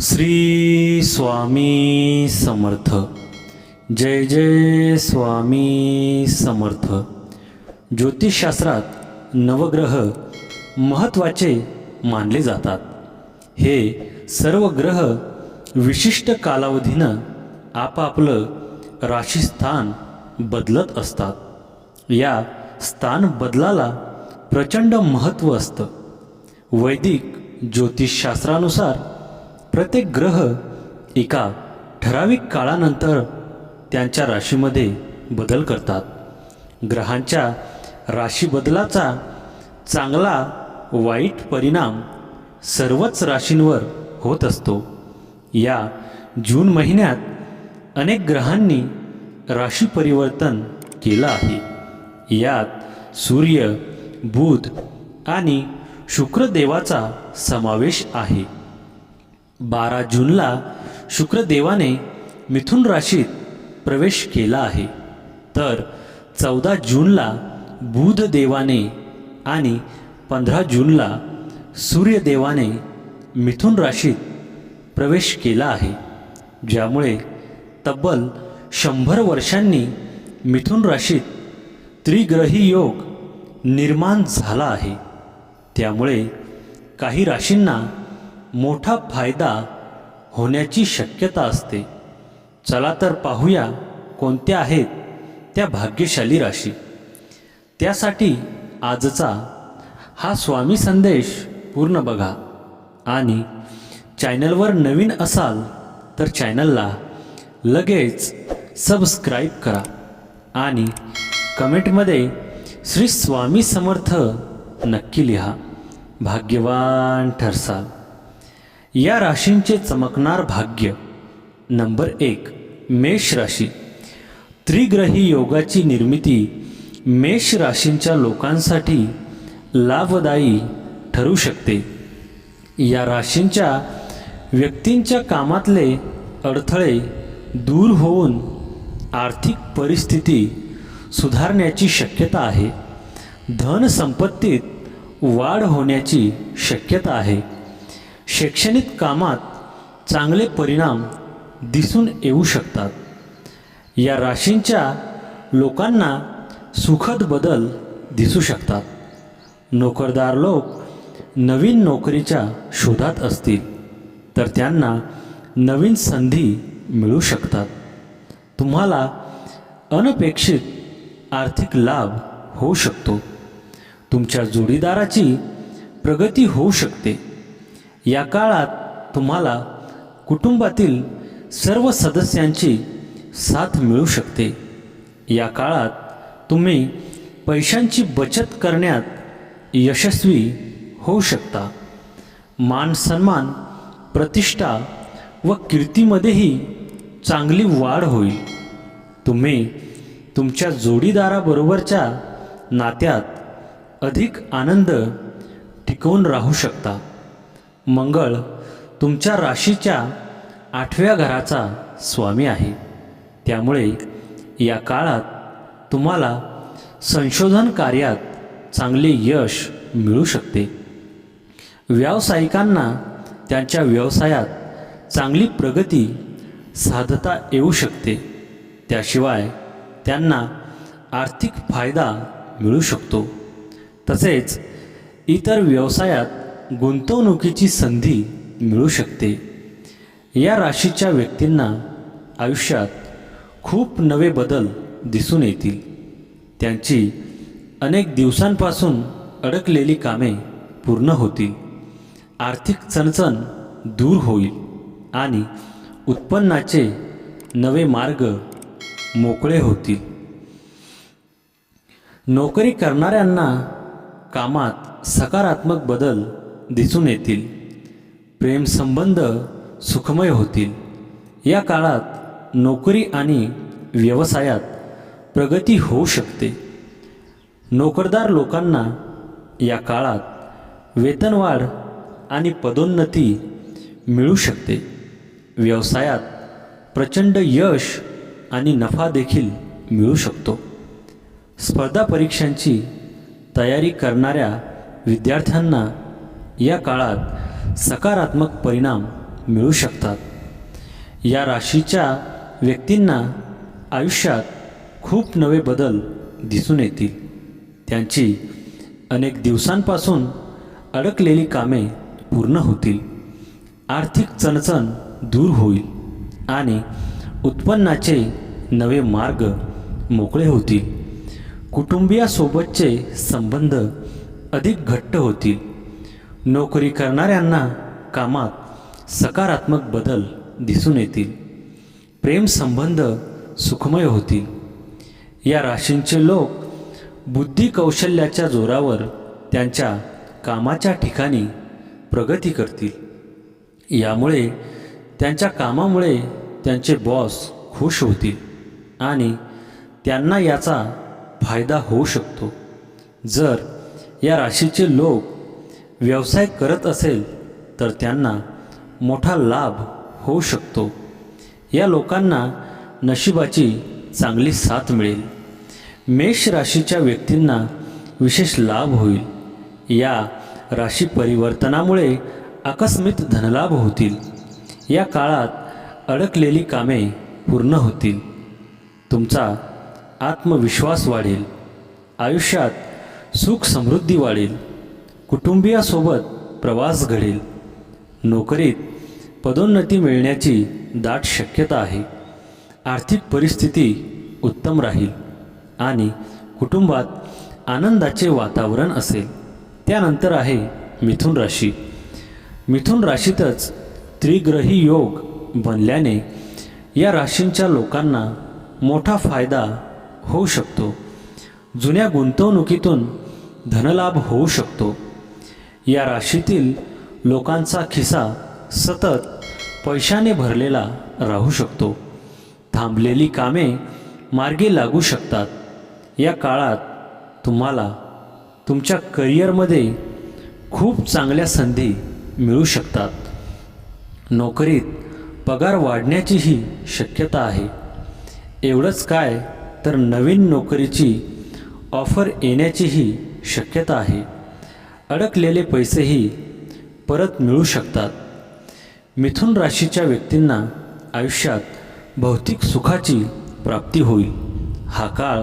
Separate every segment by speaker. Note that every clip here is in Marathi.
Speaker 1: श्री स्वामी समर्थ. जय जय स्वामी समर्थ. ज्योतिषशास्त्रात नवग्रह महत्त्वाचे मानले जातात. हे सर्व ग्रह विशिष्ट कालावधीनं आपापलं राशीस्थान बदलत असतात. या स्थान बदलाला प्रचंड महत्त्व असतं. वैदिक ज्योतिषशास्त्रानुसार प्रत्येक ग्रह एका ठराविक काळानंतर त्यांच्या राशीमध्ये बदल करतात. ग्रहांच्या राशी बदलाचा चांगला वाईट परिणाम सर्वच राशींवर होत असतो. या जून महिन्यात अनेक ग्रहांनी राशी परिवर्तन केलं आहे. यात सूर्य बुध आणि शुक्रदेवाचा समावेश आहे. बारा जूनला शुक्रदेवाने मिथुन राशीत प्रवेश केला आहे. तर चौदा जूनला बुधदेवाने आणि पंधरा जूनला सूर्यदेवाने मिथुन राशीत प्रवेश केला आहे. ज्यामुळे तब्बल शंभर वर्षांनी मिथुन राशीत त्रिग्रही योग निर्माण झाला आहे. त्यामुळे काही राशींना मोठा फायदा होण्याची शक्यता असते. चला तर पाहूया कोणत्या आहेत त्या भाग्यशाली राशी. त्यासाठी आजचा हा स्वामी संदेश पूर्ण बघा. आणि चॅनलवर नवीन असाल तर चॅनलला लगेच सबस्क्राईब करा. आणि कमेंटमध्ये श्री स्वामी समर्थ नक्की लिहा. भाग्यवान ठरसाल. या राशींचे चमकणार भाग्य. नंबर एक मेष राशी. त्रिग्रही योगाची निर्मिती मेष राशींच्या लोकांसाठी लाभदायी ठरू शकते. या राशींच्या व्यक्तींच्या कामातले अडथळे दूर होऊन आर्थिक परिस्थिती सुधारण्याची शक्यता आहे. धनसंपत्तीत वाढ होण्याची शक्यता आहे. शैक्षणिक कामात चांगले परिणाम दिसून येऊ शकतात. या राशींच्या लोकांना सुखद बदल दिसू शकतात. नोकरदार लोक नवीन नोकरीच्या शोधात असतील तर त्यांना नवीन संधी मिळू शकतात. तुम्हाला अनपेक्षित आर्थिक लाभ होऊ शकतो. तुमच्या जोडीदाराची प्रगती होऊ शकते. या काळात तुम्हाला कुटुंबातील सर्व सदस्यांची साथ मिळू शकते. या काळात तुम्ही पैशांची बचत करण्यात यशस्वी होऊ शकता. मान सन्मान प्रतिष्ठा व कीर्तीमध्येही चांगली वाढ होईल. तुम्ही तुमच्या जोडीदाराबरोबरच्या नात्यात अधिक आनंद टिकवून राहू शकता. मंगळ तुमच्या राशीच्या आठव्या घराचा स्वामी आहे. त्यामुळे या काळात तुम्हाला संशोधन कार्यात चांगले यश मिळू शकते. व्यावसायिकांना त्यांच्या व्यवसायात चांगली प्रगती साधता येऊ शकते. त्याशिवाय त्यांना आर्थिक फायदा मिळू शकतो. तसेच इतर व्यवसायात गुंतवणुकीची संधी मिळू शकते. या राशीच्या व्यक्तींना आयुष्यात खूप नवे बदल दिसून येतील. त्यांची अनेक दिवसांपासून अडकलेली कामे पूर्ण होतील. आर्थिक चणचण दूर होईल आणि उत्पन्नाचे नवे मार्ग मोकळे होतील. नोकरी करणाऱ्यांना कामात सकारात्मक बदल दिसून येतील. प्रेमसंबंध सुखमय होतील. या काळात नोकरी आणि व्यवसायात प्रगती होऊ शकते. नोकरदार लोकांना या काळात वेतनवाढ आणि पदोन्नती मिळू शकते. व्यवसायात प्रचंड यश आणि नफा देखील मिळू शकतो. स्पर्धा परीक्षांची तयारी करणाऱ्या विद्यार्थ्यांना या काळात सकारात्मक परिणाम मिळू शकतात. या राशीच्या व्यक्तींना आयुष्यात खूप नवे बदल दिसून येतील. त्यांची अनेक दिवसांपासून अडकलेली कामे पूर्ण होतील. आर्थिक चणचण दूर होईल आणि उत्पन्नाचे नवे मार्ग मोकळे होतील. कुटुंबियासोबतचे संबंध अधिक घट्ट होतील. नोकरी करणाऱ्यांना कामात सकारात्मक बदल दिसून येतील. प्रेमसंबंध सुखमय होतील. या राशींचे लोक बुद्धी कौशल्याच्या जोरावर त्यांच्या कामाच्या ठिकाणी प्रगती करतील. यामुळे त्यांच्या कामामुळे त्यांचे बॉस खुश होतील आणि त्यांना याचा फायदा होऊ शकतो. जर या राशीचे लोक व्यवसाय करत असेल तर त्यांना मोठा लाभ होऊ शकतो. या लोकांना नशिबाची चांगली साथ मिळेल. मेष राशीच्या व्यक्तींना विशेष लाभ होईल. या राशी परिवर्तनामुळे आकस्मित धनलाभ होतील. या काळात अडकलेली कामे पूर्ण होतील. तुमचा आत्मविश्वास वाढेल. आयुष्यात सुख समृद्धी वाढेल. कुटुंबियासोबत प्रवास घडेल. नोकरीत पदोन्नती मिळण्याची दाट शक्यता आहे. आर्थिक परिस्थिती उत्तम राहील आणि कुटुंबात आनंदाचे वातावरण असेल. त्यानंतर आहे मिथुन राशी. मिथुन राशीतच त्रिग्रही योग बनल्याने या राशींच्या लोकांना मोठा फायदा होऊ शकतो. जुन्या गुंतवणुकीतून धनलाभ होऊ शकतो. या राशीतील लोकांचा खिसा सतत पैशाने भरलेला राहू शकतो. थांबलेली कामे मार्गी लागू शकतात. या काळात तुम्हाला तुमच्या करिअरमध्ये खूप चांगल्या संधी मिळू शकतात. नोकरीत पगार वाढण्याचीही शक्यता आहे. एवढंच काय तर नवीन नोकरीची ऑफर येण्याचीही शक्यता आहे. अडकलेले पैसेही परत मिळू शकतात. मिथुन राशीच्या व्यक्तींना आयुष्यात भौतिक सुखाची प्राप्ती होईल. हा काळ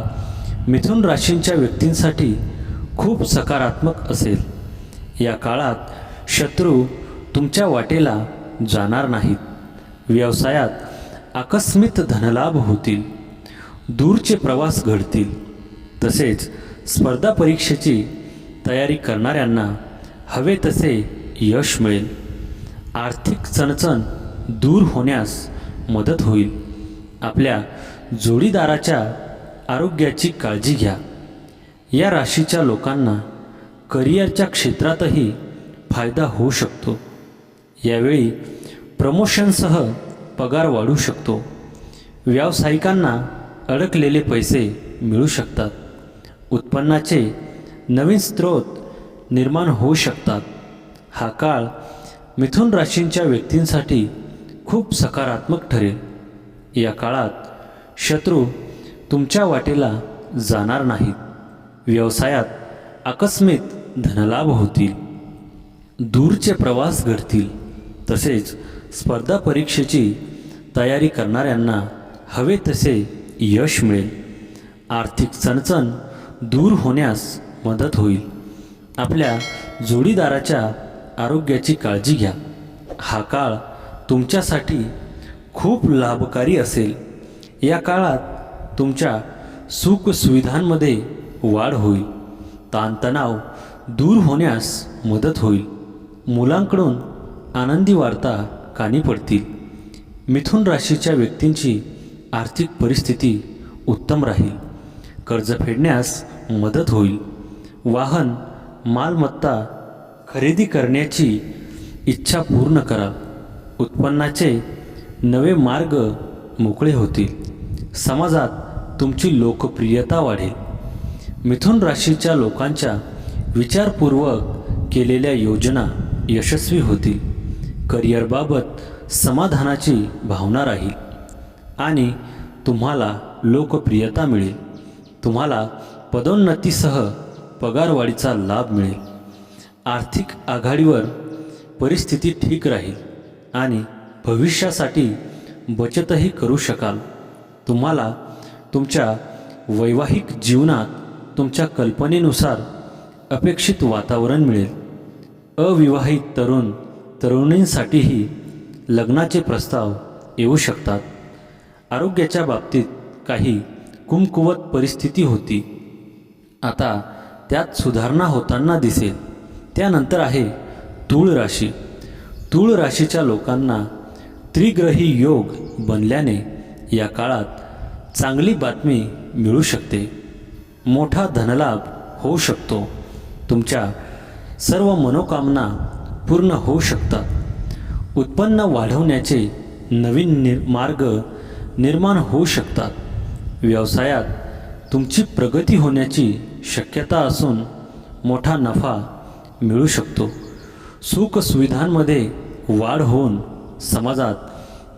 Speaker 1: मिथुन राशींच्या व्यक्तींसाठी खूप सकारात्मक असेल. या काळात शत्रू तुमच्या वाटेला जाणार नाहीत. व्यवसायात आकस्मित धनलाभ होतील. दूरचे प्रवास घडतील. तसेच स्पर्धा परीक्षेची तयारी करणाऱ्यांना हवे तसे यश मिळेल. आर्थिक चणचण दूर होण्यास मदत होईल. आपल्या जोडीदाराच्या आरोग्याची काळजी घ्या. या राशीच्या लोकांना करिअरच्या क्षेत्रातही फायदा होऊ शकतो. यावेळी प्रमोशनसह पगार वाढू शकतो. व्यावसायिकांना अडकलेले पैसे मिळू शकतात. उत्पन्नाचे नवीन स्रोत निर्माण होऊ शकतात. हा काळ मिथुन राशींच्या व्यक्तींसाठी खूप सकारात्मक ठरेल. या काळात शत्रू तुमच्या वाटेला जाणार नाहीत. व्यवसायात आकस्मित धनलाभ होतील. दूरचे प्रवास घडतील. तसेच स्पर्धा परीक्षेची तयारी करणाऱ्यांना हवे तसे यश मिळेल. आर्थिक चणचण दूर होण्यास मदत होईल. आपल्या जोडीदाराच्या आरोग्याची काळजी घ्या. हा काळ तुमच्यासाठी खूप लाभकारी असेल. या काळात तुमच्या सुखसुविधांमध्ये वाढ होईल. ताणतणाव दूर होण्यास मदत होईल. मुलांकडून आनंदी वार्ता कानी पडतील. मिथुन राशीच्या व्यक्तींची आर्थिक परिस्थिती उत्तम राहील. कर्ज फेडण्यास मदत होईल. वाहन मालमत्ता खरेदी करण्याची इच्छा पूर्ण करा. उत्पन्नाचे नवे मार्ग मोकळे होतील. समाजात तुमची लोकप्रियता वाढेल. मिथुन राशीच्या लोकांच्या विचारपूर्वक केलेल्या योजना यशस्वी होतील. करिअरबाबत समाधानाची भावना राहील. आणि तुम्हाला लोकप्रियता मिळेल. तुम्हाला पदोन्नतीसह पगारवाढीचा लाभ मिळेल. आर्थिक आघाडीवर परिस्थिती ठीक राहील आणि भविष्यासाठी बचतही करू शकाल. तुम्हाला तुमच्या वैवाहिक जीवनात तुमच्या कल्पनेनुसार अपेक्षित वातावरण मिळेल. अविवाहित तरुण तरुणींसाठीही लग्नाचे प्रस्ताव येऊ शकतात. आरोग्याच्या बाबतीत काही कुमकुवत परिस्थिती होती. आता त्यात सुधारणा होताना दिसेल. त्यानंतर आहे तूळ राशी. तूळ राशीच्या लोकांना त्रिग्रही योग बनल्याने या काळात चांगली बातमी मिळू शकते. मोठा धनलाभ होऊ शकतो. तुमच्या सर्व मनोकामना पूर्ण होऊ शकतात. उत्पन्न वाढवण्याचे नवीन निर मार्ग निर्माण होऊ शकतात. व्यवसायात तुमची प्रगती होण्याची शक्यता असून मोठा नफा मिळू शकतो. सुखसुविधांमध्ये वाढ होऊन समाजात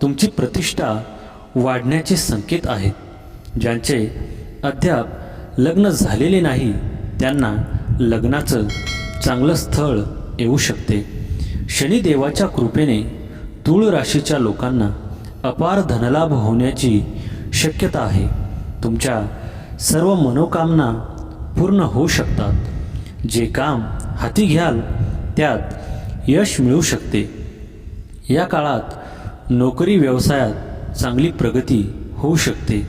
Speaker 1: तुमची प्रतिष्ठा वाढण्याचे संकेत आहेत. ज्यांचे अद्याप लग्न झालेले नाही त्यांना लग्नाचं चांगलं स्थळ येऊ शकते. शनिदेवाच्या कृपेने तूळ राशीच्या लोकांना अपार धनलाभ होण्याची शक्यता आहे. तुमच्या सर्व मनोकामना पूर्ण होऊ शकतात. जे काम हाती घ्याल त्यात यश मिळू शकते. या काळात नोकरी व्यवसायात चांगली प्रगती होऊ शकते.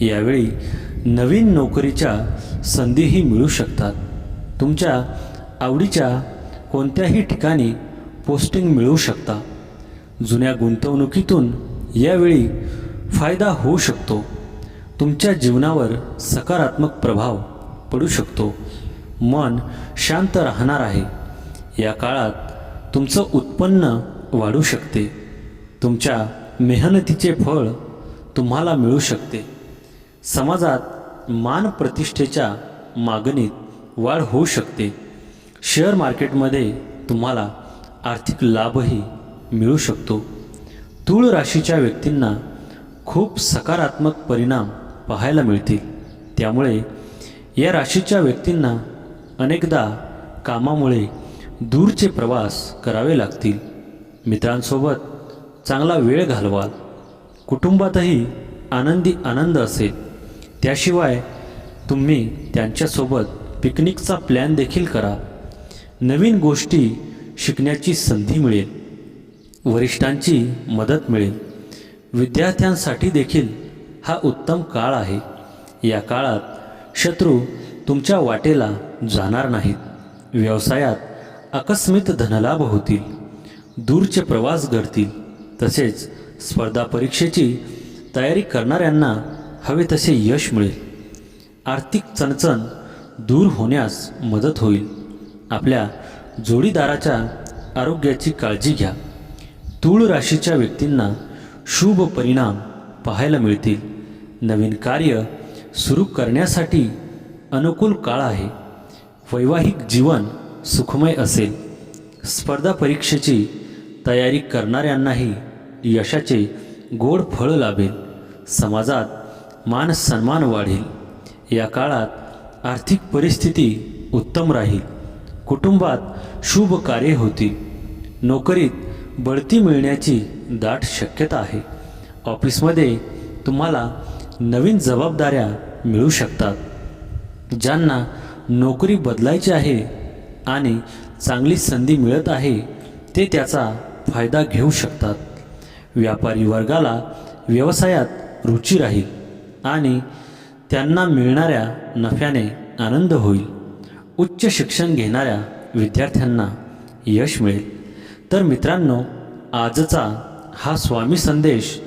Speaker 1: यावेळी नवीन नोकरीच्या संधीही मिळू शकतात. तुमच्या आवडीच्या कोणत्याही ठिकाणी पोस्टिंग मिळू शकता. जुन्या गुंतवणुकीतून यावेळी फायदा होऊ शकतो. तुमच्या जीवनावर सकारात्मक प्रभाव पडू शकतो. मन शांत राहणार आहे. या काळात तुमचं उत्पन्न वाढू शकते. तुमच्या मेहनतीचे फळ तुम्हाला मिळू शकते. समाजात मान प्रतिष्ठेच्या मागणीत वाढ होऊ शकते. शेअर मार्केटमध्ये तुम्हाला आर्थिक लाभही मिळू शकतो. तूळ राशीच्या व्यक्तींना खूप सकारात्मक परिणाम पाहायला मिळतील. त्यामुळे या राशीच्या व्यक्तींना अनेकदा कामामुळे दूरचे प्रवास करावे लागतील. मित्रांसोबत चांगला वेळ घालवाल. कुटुंबातही आनंदी आनंद असेल. त्याशिवाय तुम्ही त्यांच्यासोबत पिकनिकचा प्लॅन देखील करा. नवीन गोष्टी शिकण्याची संधी मिळेल. वरिष्ठांची मदत मिळेल. विद्यार्थ्यांसाठी देखील हा उत्तम काळ आहे. या काळात शत्रू तुमच्या वाटेला जाणार नाहीत. व्यवसायात आकस्मित धनलाभ होतील. दूरचे प्रवास घडतील. तसेच स्पर्धा परीक्षेची तयारी करणाऱ्यांना हवे तसे यश मिळेल. आर्थिक चणचण दूर होण्यास मदत होईल. आपल्या जोडीदाराच्या आरोग्याची काळजी घ्या. तूळ राशीच्या व्यक्तींना शुभ परिणाम पाहायला मिळतील. नवीन कार्य सुरू करण्यासाठी अनुकूल काळ आहे. वैवाहिक जीवन सुखमय असेल. स्पर्धा परीक्षेची तयारी करणाऱ्यांनाही यशाचे गोड फळ लाभेल. समाजात मान सन्मान वाढेल. या काळात आर्थिक परिस्थिती उत्तम राहील. कुटुंबात शुभ कार्य होतील. नोकरीत बढती मिळण्याची दाट शक्यता आहे. ऑफिसमध्ये तुम्हाला नवीन जबाबदाऱ्या मिळू शकतात. ज्यांना नोकरी बदलायची आहे आणि चांगली संधी मिळत आहे ते त्याचा फायदा घेऊ शकतात. व्यापारी वर्गाला व्यवसायात रुची राहील आणि त्यांना मिळणाऱ्या नफ्याने आनंद होईल. उच्च शिक्षण घेणाऱ्या विद्यार्थ्यांना यश मिळेल. तर मित्रांनो आजचा हा स्वामी संदेश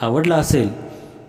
Speaker 1: आवडला असेल